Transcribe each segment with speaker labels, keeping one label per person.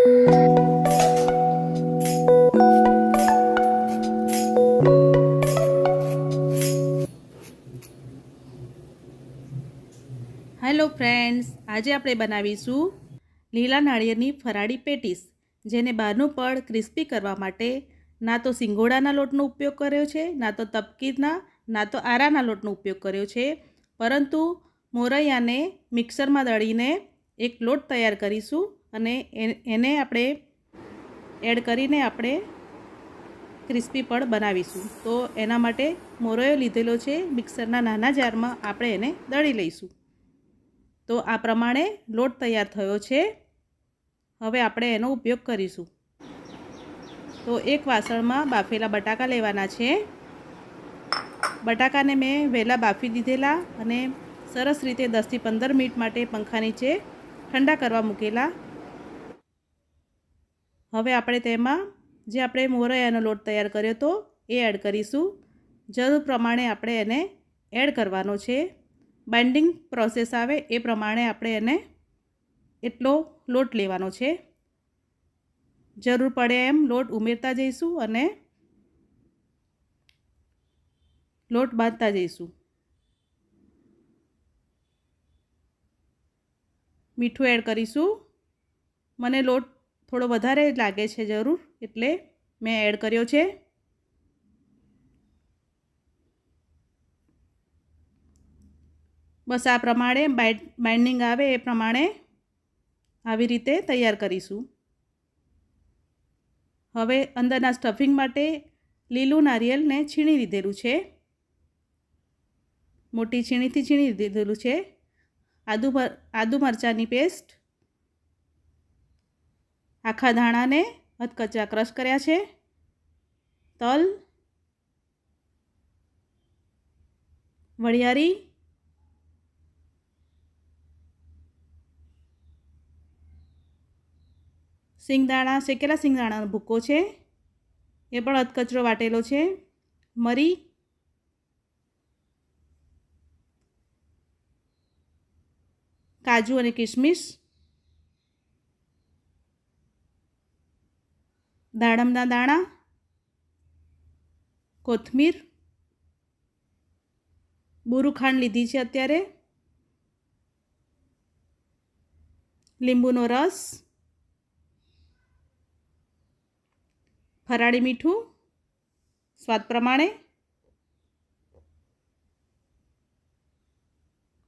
Speaker 1: Hello friends આજે આપણે બનાવીશું લીલા નાળિયેરની ફરાળી પેટીસ, જેને બહારનું પડ ક્રિસ્પી કરવા માટે ના તો સિંગોડાના લોટનો ઉપયોગ કર્યો છે, ના તો તપકીરના, ના તો આરાના લોટનો ઉપયોગ કર્યો છે. પરંતુ મોરૈયાને મિક્સરમાં દળીને એક લોટ તૈયાર કરીશું. અને એને આપણે એડ કરીને આપણે ક્રિસ્પી પડ બનાવીશું. તો એના માટે મોરોયો લીધેલો છે મિક્સરના નાના જારમાં આપણે એને દળી લઈશું. તો આ પ્રમાણે લોટ તૈયાર થયો છે. હવે આપણે એનો ઉપયોગ કરીશું. તો એક વાસણમાં બાફેલા બટાકા લેવાના છે. બટાકાને મેં વહેલા બાફી દીધેલા અને સરસ રીતે દસથી પંદર મિનિટ માટે પંખા નીચે ઠંડા કરવા મૂકેલા. હવે આપણે તેમાં જે આપણે મોરૈયાનો લોટ તૈયાર કર્યો હતો એ એડ કરીશું. જરૂર પ્રમાણે આપણે એને એડ કરવાનો છે. બાઇન્ડિંગ પ્રોસેસ આવે એ પ્રમાણે આપણે એને એટલો લોટ લેવાનો છે. જરૂર પડે એમ લોટ ઉમેરતા જઈશું અને લોટ બાંધતા જઈશું. મીઠું એડ કરીશું. મને લોટ થોડો વધારે લાગે છે જરૂર, એટલે મેં એડ કર્યો છે. બસ આ પ્રમાણે બાઇન્ડિંગ આવે એ પ્રમાણે આવી રીતે તૈયાર કરીશું. હવે અંદરના સ્ટફિંગ માટે લીલું નારિયેલને છીણી લીધેલું છે. મોટી છીણીથી છીણી લીધેલું છે. આદુ આદુ મરચાંની પેસ્ટ આખા ધાણાને અધકચરા ક્રશ કર્યા છે. તલ વરિયાળી સિંગદાણા, શેકેલા સિંગદાણાનો ભૂકો છે. એ પણ અધકચરો વાટેલો છે. મરી, કાજુ અને કિશમિશ દાડમના દાણા, કોથમીર, બુરુ ખાંડ લીધી છે અત્યારે, લીંબુનો રસ, ફરાળી મીઠું, સ્વાદ પ્રમાણે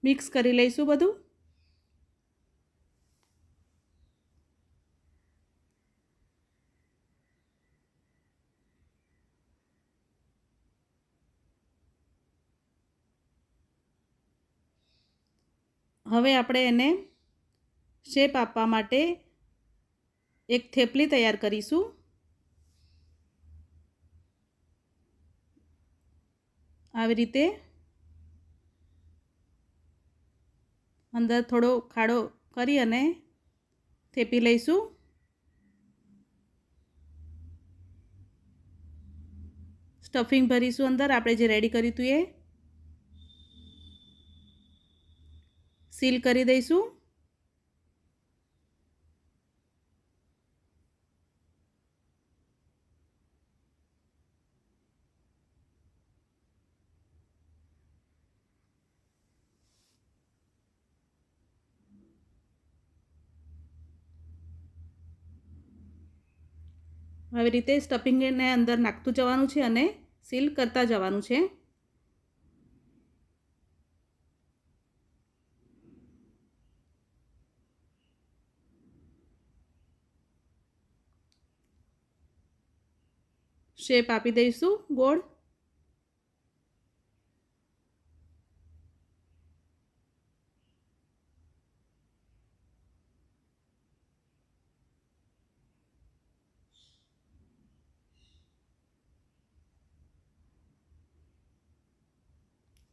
Speaker 1: મિક્સ કરી લઈશું બધું. હવે આપણે એને શેપ આપવા માટે એક થેપલી તૈયાર કરીશું. આવી રીતે અંદર થોડો ખાડો કરી અને થેપી લઈશું. સ્ટફિંગ ભરીશું અંદર. આપણે જે રેડી કર્યું હતું એ સીલ કરી દઈશું. આવી રીતે સ્ટફિંગને અંદર નાખતું જવાનું છે અને સીલ કરતા જવાનું છે. શેપ આપી દઈશું, ગોળ.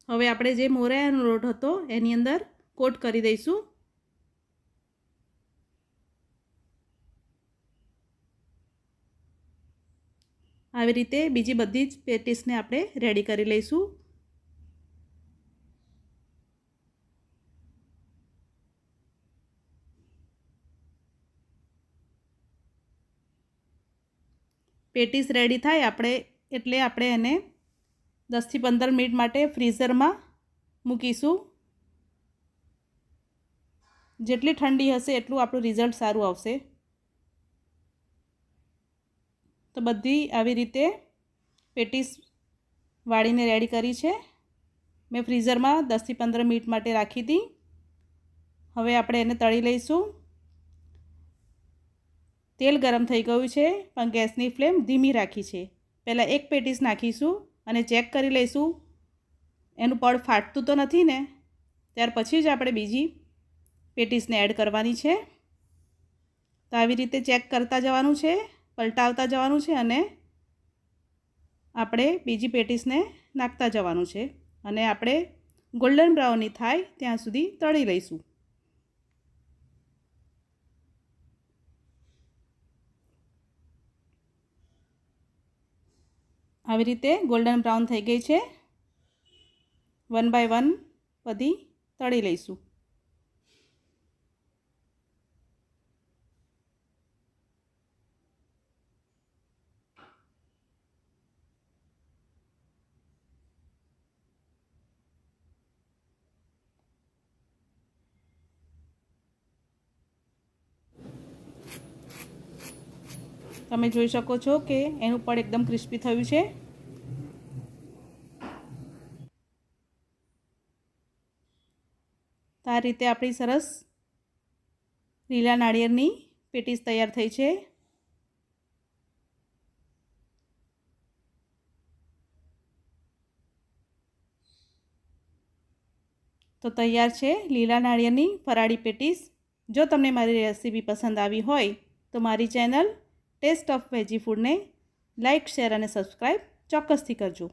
Speaker 1: હવે આપણે જે મોરાયાનો લોટ હતો, એની અંદર કોટ કરી દઈશું. આવી રીતે બીજી બધી જ પેટીસને આપણે રેડી કરી લઈશું. પેટીસ રેડી થાય આપણે, એટલે આપણે એને દસથી પંદર મિનિટ માટે ફ્રીઝરમાં મૂકીશું. જેટલી ઠંડી હશે એટલું આપણું રિઝલ્ટ સારું આવશે. તો બધી આવી રીતે પેટીસ વાળીને રેડી કરી છે. મેં ફ્રીઝરમાં દસથી પંદર મિનિટ માટે રાખી હતી હવે આપણે એને તળી લઈશું. તેલ ગરમ થઈ ગયું છે, પણ ગેસની ફ્લેમ ધીમી રાખી છે. પહેલાં એક પેટીસ નાખીશું અને ચેક કરી લઈશું. એનું પડ ફાટતું તો નથી ને? ત્યાર પછી જ આપણે બીજી પેટીસને એડ કરવાની છે. તો આવી રીતે ચેક કરતા જવાનું છે. પલટાવતા જવાનું છે અને આપણે બીજી પેટીસને નાખતા જવાનું છે. અને આપણે ગોલ્ડન બ્રાઉનની થાય ત્યાં સુધી તળી લઈશું. આવી રીતે ગોલ્ડન બ્રાઉન થઈ ગઈ છે. વન બાય વન બધી તળી લઈશું. તમે જોઈ શકો છો કે એનું પડ એકદમ ક્રિસ્પી થયું છે. તો રીતે આપણી સરસ લીલા નાળિયેરની પેટીસ તૈયાર થઈ છે. તો તૈયાર છે લીલા નાળિયેરની ફરાળી પેટીસ. જો તમને મારી રેસીપી પસંદ આવી હોય તો મારી ચેનલ ટેસ્ટ ઓફ વેજી ફૂડને લાઇક શેર અને સબસ્ક્રાઈબ ચોક્કસથી કરજો.